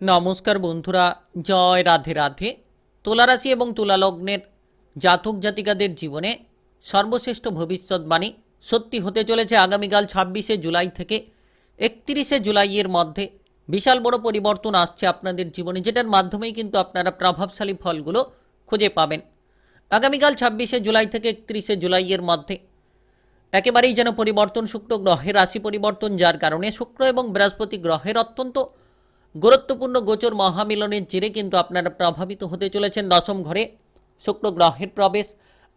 নমস্কার বন্ধুরা, জয় রাধে রাধে। তুলারাশি এবং তুলালগ্নের জাতক জাতিকাদের জীবনে সর্বশ্রেষ্ঠ ভবিষ্যৎবাণী সত্যি হতে চলেছে আগামীকাল ছাব্বিশে জুলাই থেকে একত্রিশে জুলাইয়ের মধ্যে। বিশাল বড় পরিবর্তন আসছে আপনাদের জীবনে, যেটার মাধ্যমেই কিন্তু আপনারা প্রভাবশালী ফলগুলো খুঁজে পাবেন। আগামীকাল ছাব্বিশে জুলাই থেকে একত্রিশে জুলাইয়ের মধ্যে একেবারেই যেন পরিবর্তন শুক্র গ্রহের রাশি পরিবর্তন, যার কারণে শুক্র এবং বৃহস্পতি গ্রহের অত্যন্ত গুরুত্বপূর্ণ গোচর মহামিলনের জেরে কিন্তু আপনারা প্রভাবিত হতে চলেছেন দশম ঘরে শুক্র গ্রহের প্রবেশ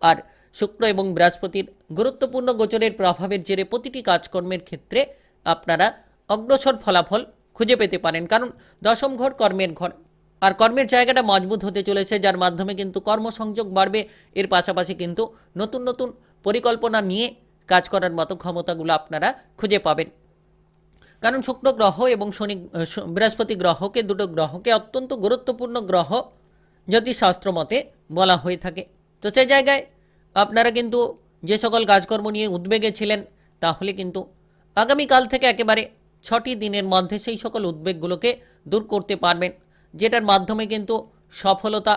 আর শুক্র এবং বৃহস্পতির গুরুত্বপূর্ণ গোচরের প্রভাবের জেরে প্রতিটি কাজকর্মের ক্ষেত্রে আপনারা অগ্রসর ফলাফল খুঁজে পেতে পারেন। কারণ দশম ঘর কর্মের ঘর আর কর্মের জায়গাটা মজবুত হতে চলেছে, যার মাধ্যমে কিন্তু কর্মসংযোগ বাড়বে। এর পাশাপাশি কিন্তু নতুন নতুন পরিকল্পনা নিয়ে কাজ করার মতো ক্ষমতাগুলো আপনারা খুঁজে পাবেন। কারণ শুক্র গ্রহ এবং শনি বৃহস্পতি গ্রহকে দুটো গ্রহকে অত্যন্ত গুরুত্বপূর্ণ গ্রহ জ্যোতিষশাস্ত্র মতে বলা হয়ে থাকে। তো সেই জায়গায় আপনারা কিন্তু যে সকল কাজকর্ম নিয়ে উদ্বেগে ছিলেন, তাহলে কিন্তু আগামীকাল থেকে একেবারে ছটি দিনের মধ্যে সেই সকল উদ্বেগগুলোকে দূর করতে পারবেন, যেটার মাধ্যমে কিন্তু সফলতা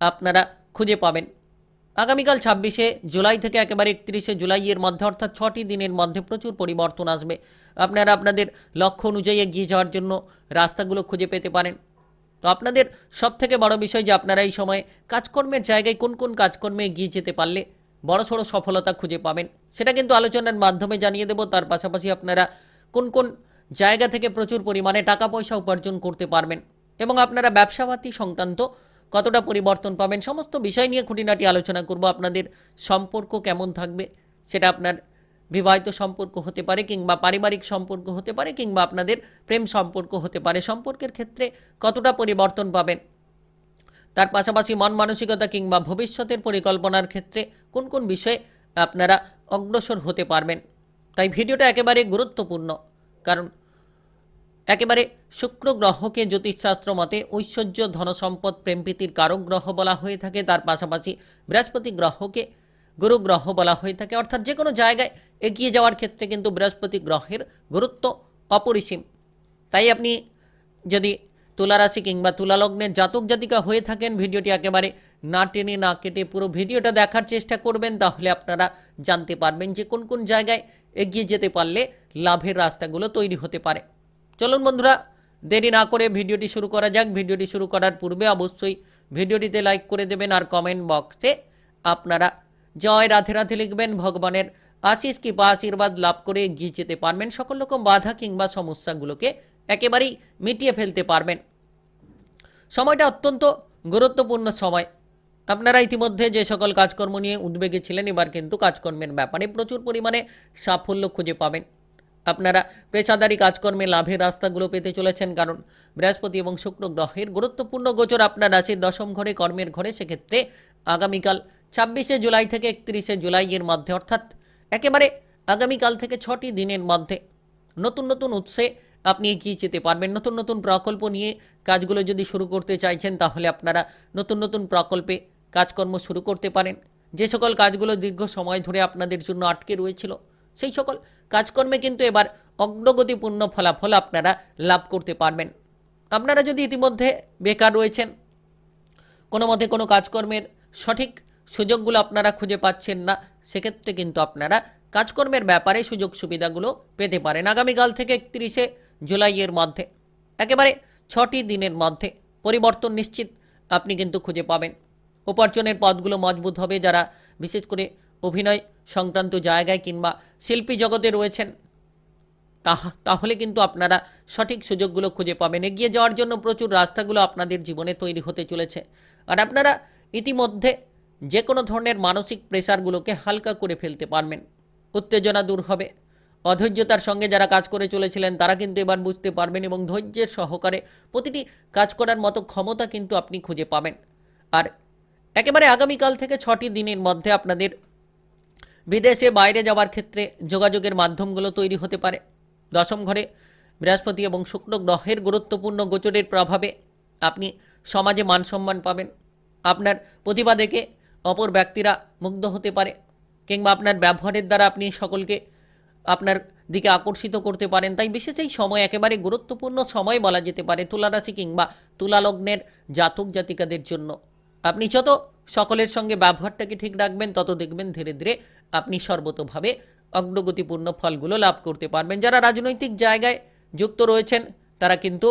আপনারা খুঁজে পাবেন। আগামীকাল ছাব্বিশে জুলাই থেকে একেবারে একত্রিশে জুলাইয়ের মধ্যে, অর্থাৎ ছটি দিনের মধ্যে প্রচুর পরিবর্তন আসবে। আপনারা আপনাদের লক্ষ্য অনুযায়ী এগিয়ে যাওয়ার জন্য রাস্তাগুলো খুঁজে পেতে পারেন। তো আপনাদের সব থেকে বড় বিষয় যে আপনারা এই সময়ে কাজকর্মের জায়গায় কোন কোন কাজকর্মে এগিয়ে যেতে পারলে বড় সড়ো সফলতা খুঁজে পাবেন, সেটা কিন্তু আলোচনার মাধ্যমে জানিয়ে দেব। তার পাশাপাশি আপনারা কোন কোন জায়গা থেকে প্রচুর পরিমাণে টাকা পয়সা উপার্জন করতে পারবেন এবং আপনারা ব্যবসাপাতি সংক্রান্ত কতটা পরিবর্তন পাবেন? সমস্ত বিষয় নিয়ে খুঁটিনাটি আলোচনা করব। আপনাদের সম্পর্ক কেমন থাকবে? সেটা আপনার বিবাহিত সম্পর্ক হতে পারে কিংবা পারিবারিক সম্পর্ক হতে পারে কিংবা আপনাদের প্রেম সম্পর্ক হতে পারে। সম্পর্কের ক্ষেত্রে কতটা পরিবর্তন পাবেন? তার পাশাপাশি মন মানসিকতা কিংবা ভবিষ্যতের পরিকল্পনার ক্ষেত্রে কোন কোন বিষয়ে আপনারা অগ্রসর হতে পারবেন? তাই ভিডিওটা একেবারে গুরুত্বপূর্ণ, কারণ একেবারে শুক্র গ্রহকে জ্যোতিষশাস্ত্র মতে ঐশ্বর্য ধনসম্পদ প্রেমপ্রীতির কারক গ্রহ বলা হয়ে থাকে। তার পাশাপাশি বৃহস্পতি গ্রহকে গুরু গ্রহ বলা হয়ে থাকে। অর্থাৎ যে কোনো জায়গায় এগিয়ে যাওয়ার ক্ষেত্রে কিন্তু বৃহস্পতি গ্রহের গুরুত্ব অপরিসীম। তাই আপনি যদি তুলারাশি কিংবা তুলালগ্নের জাতক জাতিকা হয়ে থাকেন, ভিডিওটি একেবারে না টেনে না কেটে পুরো ভিডিওটা দেখার চেষ্টা করবেন, তাহলে আপনারা জানতে পারবেন যে কোন কোন জায়গায় এগিয়ে যেতে পারলে লাভের রাস্তাগুলো তৈরি হতে পারে। চলুন বন্ধুরা দেরি না করে ভিডিওটি শুরু করা যাক। ভিডিওটি শুরু করার পূর্বে অবশ্যই ভিডিওটিতে লাইক করে দেবেন আর কমেন্ট বক্সে আপনারা জয় রাধে রাধে লিখবেন। ভগবানের আশিস কৃপা, আশীর্বাদ লাভ করে এগিয়ে যেতে পারবেন। সকল রকম বাধা কিংবা সমস্যাগুলোকে একেবারেই মিটিয়ে ফেলতে পারবেন। সময়টা অত্যন্ত গুরুত্বপূর্ণ সময়। আপনারা ইতিমধ্যে যে সকল কাজকর্ম নিয়ে উদ্বেগে ছিলেন, এবার কিন্তু কাজকর্মের ব্যাপারে প্রচুর পরিমাণে সাফল্য খুঁজে পাবেন। আপনারা পেশাদারি কাজকর্মে লাভের রাস্তাগুলো পেতে চলেছেন, কারণ বৃহস্পতি এবং শুক্র গ্রহের গুরুত্বপূর্ণ গোচর আপনার আছে। দশম ঘরে কর্মের ঘরে, সেক্ষেত্রে আগামীকাল ছাব্বিশে জুলাই থেকে একত্রিশে জুলাইয়ের মধ্যে, অর্থাৎ একেবারে আগামীকাল থেকে ছটি দিনের মধ্যে নতুন নতুন উৎসে আপনি এগিয়ে যেতে পারবেন। নতুন নতুন প্রকল্প নিয়ে কাজগুলো যদি শুরু করতে চাইছেন, তাহলে আপনারা নতুন নতুন প্রকল্পে কাজকর্ম শুরু করতে পারেন। যে সকল কাজগুলো দীর্ঘ সময় ধরে আপনাদের জন্য আটকে রয়েছিল সেই সকল কাজকর্মে কিন্তু এবার অগ্রগতিপূর্ণ ফলাফল আপনারা লাভ করতে পারবেন। আপনারা যদি ইতিমধ্যে বেকার রয়েছেন, কোনো মতে কোনো কাজকর্মের সঠিক সুযোগগুলো আপনারা খুঁজে পাচ্ছেন না, সেক্ষেত্রে কিন্তু আপনারা কাজকর্মের ব্যাপারে সুযোগ সুবিধাগুলো পেতে পারেন আগামীকাল থেকে একত্রিশে জুলাইয়ের মধ্যে। একেবারে ছটি দিনের মধ্যে পরিবর্তন নিশ্চিত আপনি কিন্তু খুঁজে পাবেন। উপার্জনের পথগুলো মজবুত হবে, যারা বিশেষ করে অভিনয় সংক্রান্ত জায়গায় কিংবা শিল্পী জগতে রয়েছেন, তাহা, তাহলে কিন্তু আপনারা সঠিক সুযোগগুলো খুঁজে পাবেন। এগিয়ে যাওয়ার জন্য প্রচুর রাস্তাগুলো আপনাদের জীবনে তৈরি হতে চলেছে। আর আপনারা ইতিমধ্যে যে কোনো ধরনের মানসিক প্রেসারগুলোকে হালকা করে ফেলতে পারবেন। উত্তেজনা দূর হবে। অধৈর্যতার সঙ্গে যারা কাজ করে চলেছিলেন, তারা কিন্তু এবার বুঝতে পারবেন এবং ধৈর্যের সহকারে প্রতিটি কাজ করার মতো ক্ষমতা কিন্তু আপনি খুঁজে পাবেন। আর একেবারে আগামীকাল থেকে ছটি দিনের মধ্যে আপনাদের বিদেশে বাইরে যাওয়ার ক্ষেত্রে যোগাযোগের মাধ্যমগুলো তৈরি হতে পারে। দশম ঘরে বৃহস্পতি এবং শুক্র গ্রহের গুরুত্বপূর্ণ গোচরের প্রভাবে আপনি সমাজে মান সম্মান পাবেন। আপনার প্রতিভা দেখে অপর ব্যক্তিরা মুগ্ধ হতে পারে কিংবা আপনার ব্যবহারের দ্বারা আপনি সকলকে আপনার দিকে আকর্ষিত করতে পারেন। তাই বিশেষ এই সময় একেবারে গুরুত্বপূর্ণ সময় বলা যেতে পারে তুলারাশি কিংবা তুলালগ্নের জাতক জাতিকাদের জন্য। আপনি যত সকলের সঙ্গে ব্যবহারটাকে ঠিক রাখবেন? তত দেখবেন ধীরে ধীরে আপনি সর্বতোভাবে অগ্রগতিপূর্ণ ফলগুলো লাভ করতে পারবেন। যারা রাজনৈতিক জায়গায় যুক্ত রয়েছেন, তারা কিন্তু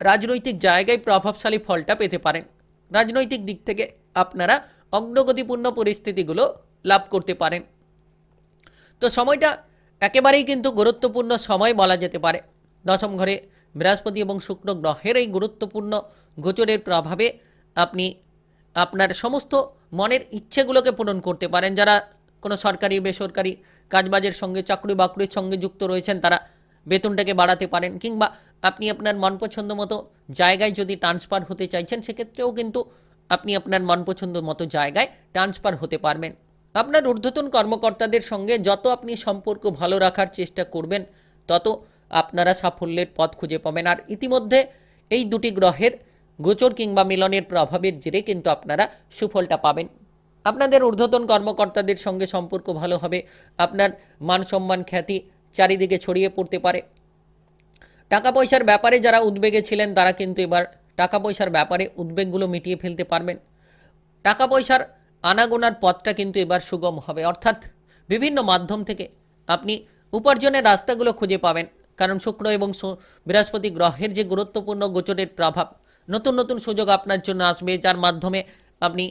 রাজনৈতিক জায়গায় প্রভাবশালী ফলটা পেতে পারেন। রাজনৈতিক দিক থেকে আপনারা অগ্রগতিপূর্ণ পরিস্থিতিগুলো লাভ করতে পারেন। তো সময়টা একেবারেই কিন্তু গুরুত্বপূর্ণ সময় বলা যেতে পারে। দশম ঘরে বৃহস্পতি এবং শুক্র গ্রহের এই গুরুত্বপূর্ণ গোচরের প্রভাবে আপনি আপনার সমস্ত মনের ইচ্ছেগুলোকে পূরণ করতে পারেন। যারা কোনো সরকারি, বেসরকারি কাজবাজের সঙ্গে চাকরি বাকরির সঙ্গে যুক্ত রয়েছেন, তারা বেতনটাকে বাড়াতে পারেন কিংবা আপনি আপনার মন পছন্দ মতো জায়গায় যদি ট্রান্সফার হতে চাইছেন, সেক্ষেত্রেও কিন্তু আপনি আপনার মন পছন্দ মতো জায়গায় ট্রান্সফার হতে পারবেন। আপনার ঊর্ধ্বতন কর্মকর্তাদের সঙ্গে যত আপনি সম্পর্ক ভালো রাখার চেষ্টা করবেন, তত আপনারা সাফল্যের পথ খুঁজে পাবেন। আর ইতিমধ্যে এই দুটি গ্রহের গোচর কিংবা মিলনের প্রভাবের জেরে কিন্তু আপনারা সুফলটা পাবেন। আপনাদের ঊর্ধ্বতন কর্মকর্তাদের সঙ্গে সম্পর্ক ভালো হবে, আপনার মান সম্মান খ্যাতি চারিদিকে ছড়িয়ে পড়তে পারে। টাকা পয়সার ব্যাপারে যারা উদ্বেগে ছিলেন, তারা কিন্তু এবার টাকা পয়সার ব্যাপারে উদ্বেগগুলো মিটিয়ে ফেলতে পারবেন। টাকা পয়সার আনাগোনার পথটা কিন্তু এবার সুগম হবে। অর্থাৎ বিভিন্ন মাধ্যম থেকে আপনি উপার্জনের রাস্তাগুলো খুঁজে পাবেন। কারণ শুক্র এবং বৃহস্পতি গ্রহের যে গুরুত্বপূর্ণ গোচরের প্রভাব নতুন নতুন সুযোগ আপনার জন্য আসবে, যার মাধ্যমে আপনি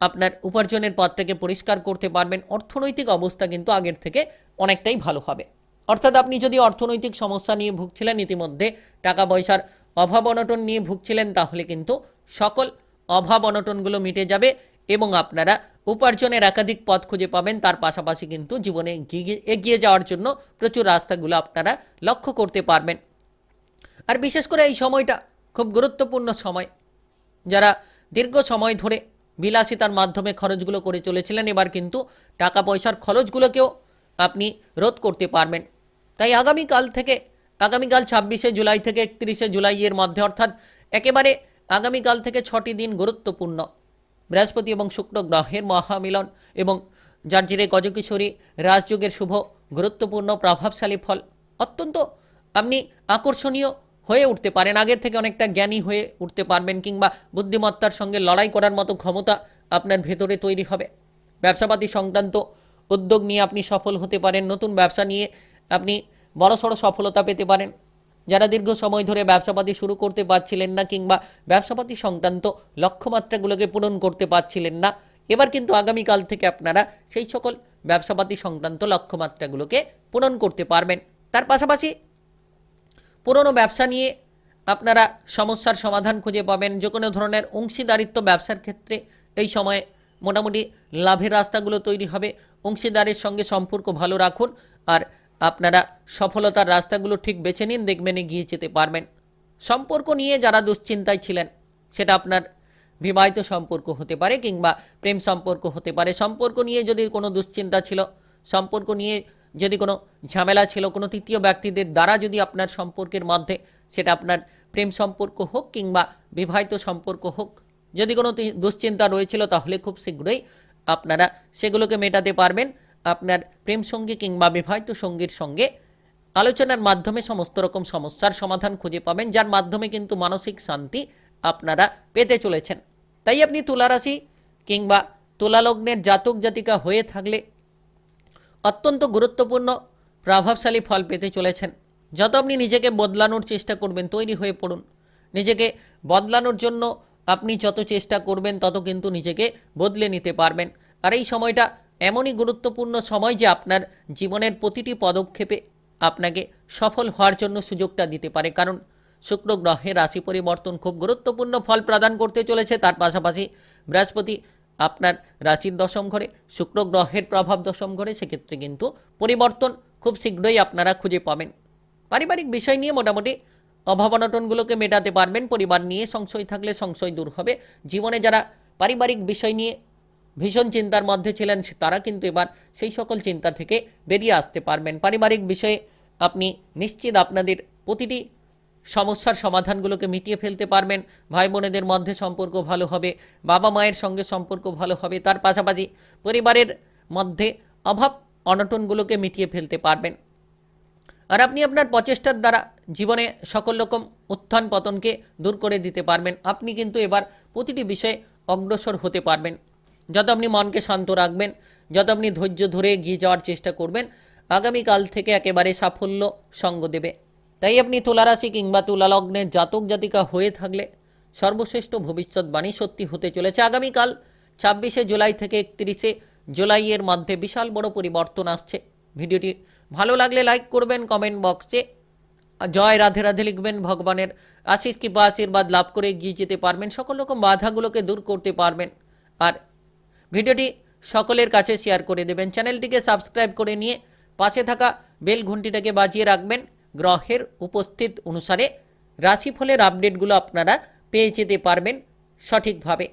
আপনার উপার্জনের পথটাকে পরিষ্কার করতে পারবেন। অর্থনৈতিক অবস্থা কিন্তু আগের থেকে অনেকটাই ভালো হবে। অর্থাৎ আপনি যদি অর্থনৈতিক সমস্যা নিয়ে ভুগছিলেন, ইতিমধ্যে টাকা পয়সার অভাব অনটন নিয়ে ভুগছিলেন, তাহলে কিন্তু সকল অভাব অনটনগুলো মিটে যাবে এবং আপনারা উপার্জনের একাধিক পথ খুঁজে পাবেন। তার পাশাপাশি কিন্তু জীবনে এগিয়ে- যাওয়ার জন্য প্রচুর রাস্তাগুলো আপনারা লক্ষ্য করতে পারবেন। আর বিশেষ করে এই সময়টা খুব গুরুত্বপূর্ণ সময়। যারা দীর্ঘ সময় ধরে বিলাসিতার মাধ্যমে খরচগুলো করে চলেছিলেন, এবার কিন্তু টাকা পয়সার খরচগুলোকেও আপনি রোধ করতে পারবেন। তাই আগামীকাল থেকে, আগামীকাল ছাব্বিশে জুলাই থেকে একত্রিশে জুলাইয়ের মধ্যে অর্থাৎ একেবারে আগামীকাল থেকে ছটি দিন গুরুত্বপূর্ণ। বৃহস্পতি এবং শুক্র গ্রহের মহামিলন এবং যার জেরে গজকিশোরী রাজযোগের শুভ, গুরুত্বপূর্ণ, প্রভাবশালী ফল। অত্যন্ত আপনি আকর্ষণীয় হয়ে উঠতে পারেন, আগের থেকে অনেকটা জ্ঞানী হয়ে উঠতে পারবেন কিংবা বুদ্ধিমত্তার সঙ্গে লড়াই করার মতো ক্ষমতা আপনার ভেতরে তৈরি হবে। ব্যবসাপাতি সংক্রান্ত উদ্যোগ নিয়ে আপনি সফল হতে পারেন, নতুন ব্যবসা নিয়ে আপনি বড়সড় সফলতা পেতে পারেন। যারা দীর্ঘ সময় ধরে ব্যবসাপাতি শুরু করতে পারছিলেন না কিংবা ব্যবসাপাতি সংক্রান্ত লক্ষ্যমাত্রাগুলোকে পূরণ করতে পারছিলেন না, এবার কিন্তু আগামীকাল থেকে আপনারা সেই সকল ব্যবসাপাতি সংক্রান্ত লক্ষ্যমাত্রাগুলোকে পূরণ করতে পারবেন। তার পাশাপাশি পুরনো ব্যবসা নিয়ে আপনারা সমস্যার সমাধান খুঁজে পাবেন। যে কোনো ধরনের অংশীদারিত্ব ব্যবসার ক্ষেত্রে এই সময়ে মোটামুটি লাভের রাস্তাগুলো তৈরি হবে। অংশীদারের সঙ্গে সম্পর্ক ভালো রাখুন আর আপনারা সফলতার রাস্তাগুলো ঠিক বেছে নিন, দেখবেন এগিয়ে যেতে পারবেন। সম্পর্ক নিয়ে যারা দুশ্চিন্তায় ছিলেন, সেটা আপনার বিবাহিত সম্পর্ক হতে পারে কিংবা প্রেম সম্পর্ক হতে পারে। সম্পর্ক নিয়ে যদি কোনো দুশ্চিন্তা ছিল, সম্পর্ক নিয়ে যদি কোনো ঝামেলা ছিল, কোনো তৃতীয় ব্যক্তিদের দ্বারা যদি আপনার সম্পর্কের মধ্যে সেটা আপনার প্রেম সম্পর্ক হোক কিংবা বিবাহিত সম্পর্ক হোক, যদি কোনো দুশ্চিন্তা রয়েছিল তাহলে খুব শীঘ্রই আপনারা সেগুলোকে মেটাতে পারবেন। আপনার প্রেম সঙ্গী কিংবা বিবাহিত সঙ্গীর সঙ্গে আলোচনার মাধ্যমে সমস্ত রকম সমস্যার সমাধান খুঁজে পাবেন, যার মাধ্যমে কিন্তু মানসিক শান্তি আপনারা পেতে চলেছেন। তাই আপনি তুলারাশি কিংবা তুলালগ্নের জাতক জাতিকা হয়ে থাকলে অত্যন্ত গুরুত্বপূর্ণ, প্রভাবশালী ফল পেতে চলেছেন। যত আপনি নিজেকে বদলানোর চেষ্টা করবেন, তৈরি হয়ে পড়ুন। নিজেকে বদলানোর জন্য আপনি যত চেষ্টা করবেন, তত কিন্তু নিজেকে বদলে নিতে পারবেন। আর এই সময়টা এমনই গুরুত্বপূর্ণ সময় যে আপনার জীবনের প্রতিটি পদক্ষেপে আপনাকে সফল হওয়ার জন্য সুযোগটা দিতে পারে। কারণ শুক্র গ্রহের রাশি পরিবর্তন খুব গুরুত্বপূর্ণ ফল প্রদান করতে চলেছে। তার পাশাপাশি বৃহস্পতি আপনার রাশির দশম ঘরে, শুক্র গ্রহের প্রভাব দশম ঘরে, সেক্ষেত্রে কিন্তু পরিবর্তন খুব শীঘ্রই আপনারা খুঁজে পাবেন। পারিবারিক বিষয় নিয়ে মোটামুটি অভাব অনটনগুলোকে মেটাতে পারবেন, পরিবার নিয়ে সংশয় থাকলে সংশয় দূর হবে। জীবনে যারা পারিবারিক বিষয় নিয়ে ভীষণ চিন্তার মধ্যে ছিলেন, তারা কিন্তু এবার সেই সকল চিন্তা থেকে বেরিয়ে আসতে পারবেন। পারিবারিক বিষয়ে আপনি নিশ্চিত আপনাদের প্রতিটি সমস্যার সমাধানগুলোকে মিটিয়ে ফেলতে পারবেন। ভাই বোনেদের মধ্যে সম্পর্ক ভালো হবে, বাবা মায়ের সঙ্গে সম্পর্ক ভালো হবে, তার পাশাপাশি পরিবারের মধ্যে অভাব অনটনগুলোকে মিটিয়ে ফেলতে পারবেন। আর আপনি আপনার প্রচেষ্টার দ্বারা জীবনে সকল রকম উত্থান পতনকে দূর করে দিতে পারবেন। আপনি কিন্তু এবার প্রতিটি বিষয়ে অগ্রসর হতে পারবেন। যত আপনি মনকে শান্ত রাখবেন, যত আপনি ধৈর্য ধরে এগিয়ে যাওয়ার চেষ্টা করবেন, আগামীকাল থেকে একেবারে সাফল্য সঙ্গ দেবে। তাই আপনি তুলারাশি কিংবা তুলালগ্নের জাতক জাতিকা হয়ে থাকলে সর্বশ্রেষ্ঠ ভবিষ্যৎবাণী সত্যি হতে চলেছে আগামীকাল ছাব্বিশে জুলাই থেকে একত্রিশে জুলাইয়ের মধ্যে বিশাল বড় পরিবর্তন আসছে। ভিডিওটি ভালো লাগলে লাইক করবেন, কমেন্ট বক্সে জয় রাধে রাধে লিখবেন, ভগবানের আশিস কৃপা, আশীর্বাদ লাভ করে এগিয়ে যেতে পারবেন, সকল রকম বাধাগুলোকে দূর করতে পারবেন। আর ভিডিওটি সকলের কাছে শেয়ার করে দেবেন। চ্যানেলটিকে সাবস্ক্রাইব করে নিয়ে পাশে থাকা বেল ঘন্টিটাকে বাজিয়ে রাখবেন। গ্রহের উপস্থিত অনুসারে রাশিফলের আপডেটগুলো আপনারা পেয়ে যেতে পারবেন সঠিকভাবে।